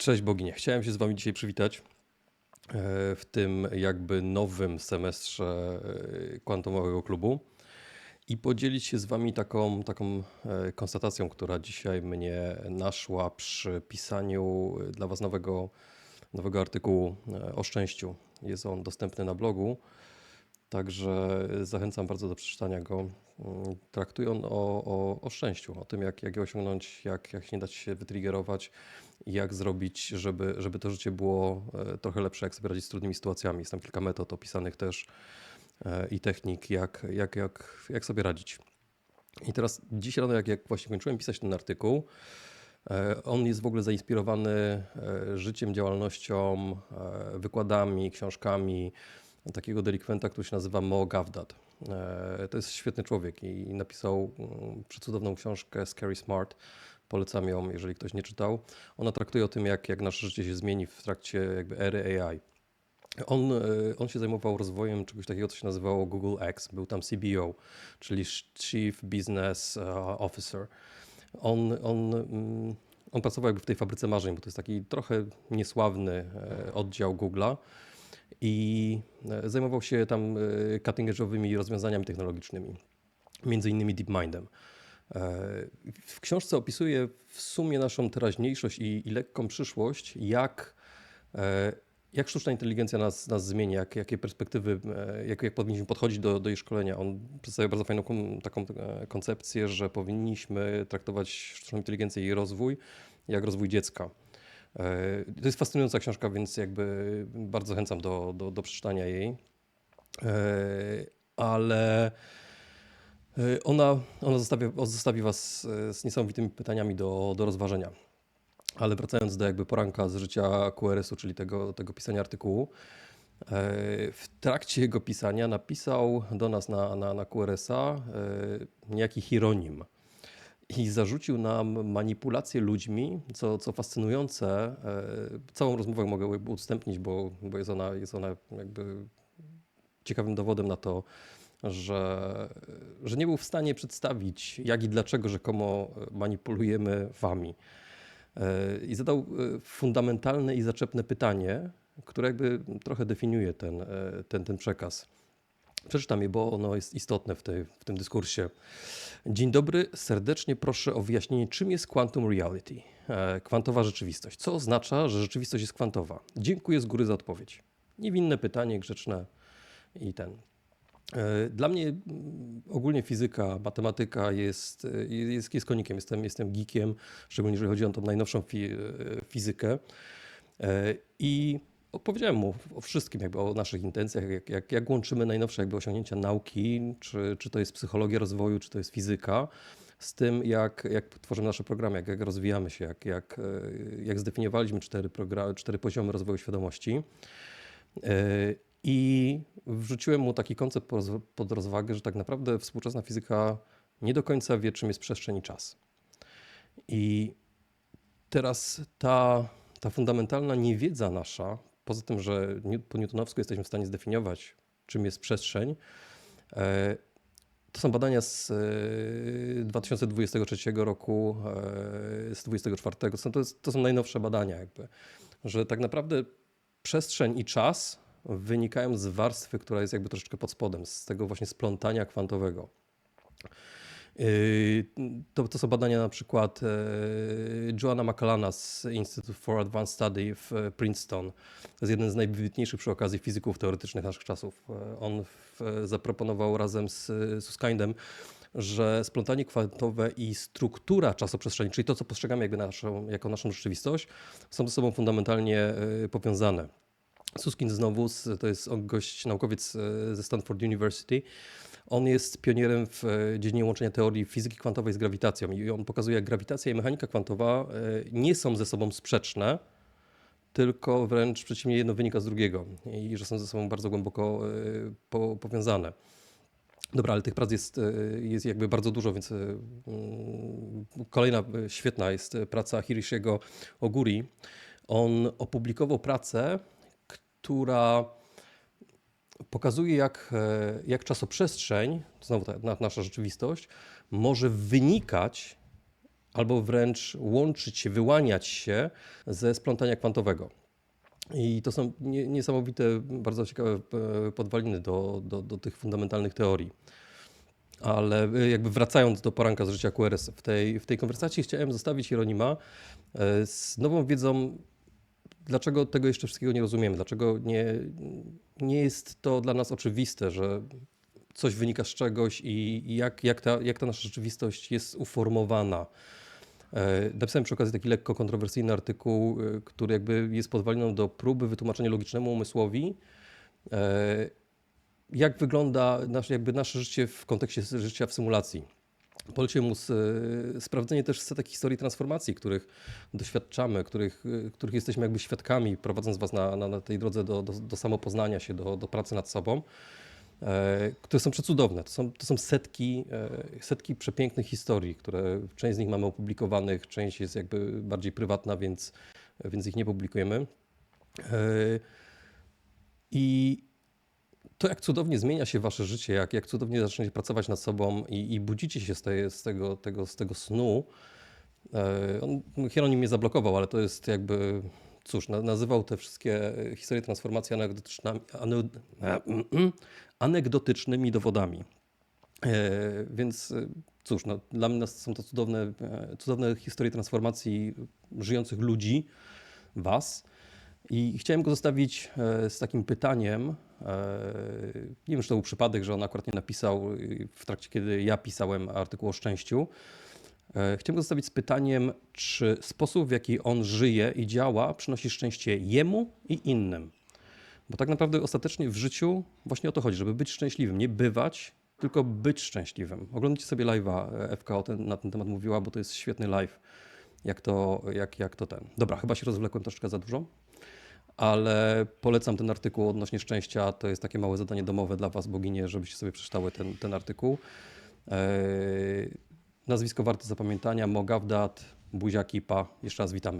Cześć boginie. Chciałem się z wami dzisiaj przywitać e, w tym jakby nowym semestrze e, kwantumowego klubu i podzielić się z wami taką, taką e, konstatacją, która dzisiaj mnie naszła przy pisaniu dla was nowego, nowego artykułu o szczęściu. Jest on dostępny na blogu. Także zachęcam bardzo do przeczytania go. Mm, Traktuje on o, o, o szczęściu, o tym, jak, jak je osiągnąć, jak, jak nie dać się wytriggerować jak zrobić, żeby, żeby to życie było e, trochę lepsze, jak sobie radzić z trudnymi sytuacjami. Jest tam kilka metod opisanych też e, i technik, jak, jak, jak, jak sobie radzić. I teraz dziś rano, jak, jak właśnie kończyłem pisać ten artykuł, e, on jest w ogóle zainspirowany e, życiem, działalnością, e, wykładami, książkami takiego delikwenta, który się nazywa Mo Gawdat. E, To jest świetny człowiek i napisał mm, przecudowną książkę Scary Smart. Polecam ją, jeżeli ktoś nie czytał. Ona traktuje o tym, jak, jak nasze życie się zmieni w trakcie jakby ery AI. On, e, on się zajmował rozwojem czegoś takiego, co się nazywało Google X. Był tam CBO, czyli Chief Business e, Officer. On, on, mm, on pracował jakby w tej fabryce marzeń, bo to jest taki trochę niesławny oddział Google'a i e, zajmował się tam e, cutting rozwiązaniami technologicznymi, między innymi DeepMindem. E, W książce opisuje w sumie naszą teraźniejszość i, i lekką przyszłość, jak, jak sztuczna inteligencja nas, nas zmieni, jak, jakie perspektywy, jak, jak powinniśmy podchodzić do, do jej szkolenia. On przedstawia bardzo fajną taką koncepcję, że powinniśmy traktować sztuczną inteligencję i jej rozwój jak rozwój dziecka. E, To jest fascynująca książka, więc jakby bardzo zachęcam do, do, do przeczytania jej. E, Ale e, ona, ona zostawi, zostawi Was z niesamowitymi pytaniami do, do rozważenia. Ale wracając do jakby poranka z życia QRS-u, czyli tego, tego pisania artykułu, w trakcie jego pisania napisał do nas na, na, na QRS-a niejaki Hieronim i zarzucił nam manipulację ludźmi, co, co fascynujące. e, Całą rozmowę mogę udostępnić, bo, bo jest, ona, jest ona jakby ciekawym dowodem na to, że, że nie był w stanie przedstawić, jak i dlaczego rzekomo manipulujemy wami. E, I zadał e, fundamentalne i zaczepne pytanie, które jakby trochę definiuje ten, ten, ten przekaz. Przeczytam je, bo ono jest istotne w, tej, w tym dyskursie. Dzień dobry, serdecznie proszę o wyjaśnienie, czym jest quantum reality, e, kwantowa rzeczywistość. Co oznacza, że rzeczywistość jest kwantowa? Dziękuję z góry za odpowiedź. Niewinne pytanie, grzeczne i ten. E, Dla mnie mm, ogólnie fizyka, matematyka jest, e, jest, jest konikiem. Jestem, jestem geekiem, szczególnie jeżeli chodzi o tą najnowszą fi, fizykę. I opowiedziałem mu o wszystkim, jakby o naszych intencjach, jak, jak, jak łączymy najnowsze jakby osiągnięcia nauki, czy, czy to jest psychologia rozwoju, czy to jest fizyka, z tym, jak, jak tworzymy nasze programy, jak, jak rozwijamy się, jak, jak, e, jak zdefiniowaliśmy cztery, progra- cztery poziomy rozwoju świadomości. E, I wrzuciłem mu taki koncept pod rozwagę, że tak naprawdę współczesna fizyka nie do końca wie, czym jest przestrzeń i czas. I teraz ta, ta fundamentalna niewiedza nasza, poza tym, że po newtonowsku jesteśmy w stanie zdefiniować, czym jest przestrzeń, e, to są badania z e, 2023 roku, e, z 2024. To to są najnowsze badania, jakby, że tak naprawdę przestrzeń i czas wynikają z warstwy, która jest jakby troszeczkę pod spodem, z tego właśnie splątania kwantowego. Yy, To, to są badania na przykład e, Joanna Macallana z Institute for Advanced Study w e, Princeton. To jest jeden z najwybitniejszych przy okazji fizyków teoretycznych naszych czasów. E, On w, zaproponował razem z Suskindem, że splątanie kwantowe i struktura czasoprzestrzeni, czyli to, co postrzegamy jakby naszą, jako naszą rzeczywistość, są ze sobą fundamentalnie powiązane. Suskind znowu, to jest gość, naukowiec ze Stanford University. On jest pionierem w e, dziedzinie łączenia teorii fizyki kwantowej z grawitacją i on pokazuje, jak grawitacja i mechanika kwantowa e, nie są ze sobą sprzeczne, tylko wręcz przeciwnie, jedno wynika z drugiego i że są ze sobą bardzo głęboko e, po, powiązane. Dobra, ale tych prac jest, jest jakby bardzo dużo, więc mm, kolejna świetna jest praca Hirishiego Oguri. On opublikował pracę, która pokazuje, jak, e, jak czasoprzestrzeń, znowu ta, na- nasza rzeczywistość, może wynikać albo wręcz łączyć się, wyłaniać się ze splątania kwantowego. I to są nie, niesamowite, bardzo ciekawe e, podwaliny do, do, do tych fundamentalnych teorii. Ale e, jakby wracając do poranka z życia QRS, w tej, w tej konwersacji chciałem zostawić Jeronima e, z nową wiedzą, dlaczego tego jeszcze wszystkiego nie rozumiemy, dlaczego nie, nie jest to dla nas oczywiste, że coś wynika z czegoś i jak, jak, ta, jak ta nasza rzeczywistość jest uformowana. E, Napisałem przy okazji taki lekko kontrowersyjny artykuł, e, który jakby jest podwaliną do próby wytłumaczenia logicznemu umysłowi, e, jak wygląda nasze, jakby nasze życie w kontekście życia w symulacji. Poleciłem mu s- e, sprawdzenie też setek historii transformacji, których doświadczamy, których, e, których jesteśmy jakby świadkami, prowadząc was na, na, na tej drodze do, do, do samopoznania się, do, do pracy nad sobą e, które są przecudowne. To są, to są setki, setki przepięknych historii, które część z nich mamy opublikowanych, część jest jakby bardziej prywatna, więc, więc ich nie publikujemy. I to, jak cudownie zmienia się wasze życie, jak, jak cudownie zaczynacie pracować nad sobą i, i budzicie się z, tej, z, tego, tego, z tego snu. E, On, Hieronim mnie zablokował, ale to jest jakby, cóż, na, nazywał te wszystkie e, historie transformacji anegdotycznymi, ane, anegdotycznymi dowodami. E, Więc cóż, no, dla mnie są to cudowne, cudowne historie transformacji żyjących ludzi, was. I chciałem go zostawić z takim pytaniem. E, Nie wiem, czy to był przypadek, że on akurat nie napisał w trakcie, kiedy ja pisałem artykuł o szczęściu. E, Chciałem go zostawić z pytaniem, czy sposób, w jaki on żyje i działa, przynosi szczęście jemu i innym. Bo tak naprawdę ostatecznie w życiu właśnie o to chodzi, żeby być szczęśliwym. Nie bywać, tylko być szczęśliwym. Oglądajcie sobie live'a, e, FK o ten, na ten temat mówiła, bo to jest świetny live, jak to, jak, jak to ten. Dobra, chyba się rozwlekłem troszeczkę za dużo, ale polecam ten artykuł odnośnie szczęścia. To jest takie małe zadanie domowe dla was, boginie, żebyście sobie przeczytały ten, ten artykuł. Eee, nazwisko warte zapamiętania, Mogawdat, Buzia Kipa. Jeszcze raz witamy.